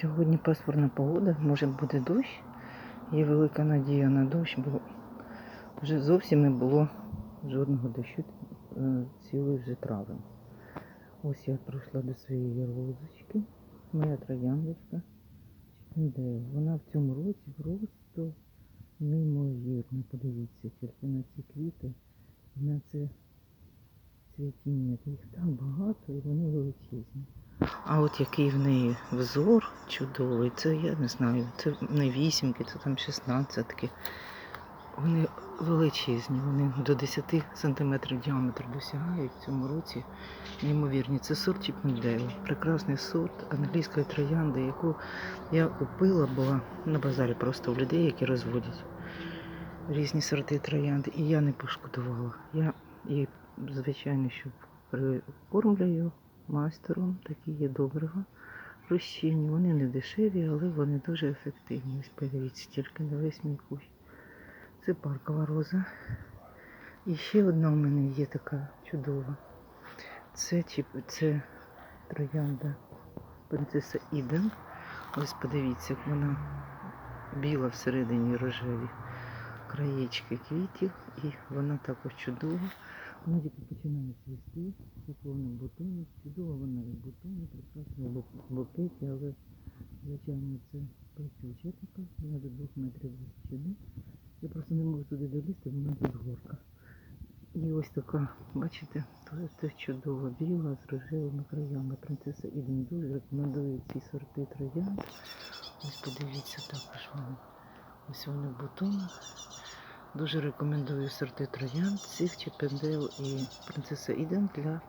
Сьогодні пасмурна погода, може буде дощ. Є велика надія на дощ, бо вже зовсім не було жодного дощу е, цілий вже травень. Ось я прийшла до своєї розочки, моя трояндочка. Вона в цьому році просто неймовірно. Подивіться тільки на ці квіти на це цвітіння. Їх так багато і вони. А от який в неї взор чудовий, це я не знаю, це не вісімки, це там шістнадцятки. Вони величезні, вони до 10 сантиметрів діаметру досягають в цьому році. Неймовірні. Це сорт Чіпмендейл. Прекрасний сорт англійської троянди, яку я купила, була на базарі просто у людей, які розводять різні сорти троянди. І я не пошкодувала. Я її, звичайно, що прикормлюю майстером, такі є добрива. Розчинні. Вони не дешеві, але вони дуже ефективні. Ось подивіться, тільки на весь мій кущ. Це паркова роза. І ще одна у мене є така чудова. Це, це троянда принцеса Іден. Ось подивіться, як вона біла всередині рожеві краєчки квітів. І вона також чудова. Тільки починає цвісти, це повний бутонок. Вона і бутони, прекрасна в букеті, але, звичайно, це працюча така, вона до двох метрів височини. Я просто не можу туди долізти, вона тут горка. І ось така, бачите, це, це чудово біла з рожевими краями. Принцеса Іден дуже рекомендую ці сорти троянд. Ось подивіться також вони. Ось вони в бутонах. Дуже рекомендую сорти троянд, цих Чіпендейл і принцеса Іден для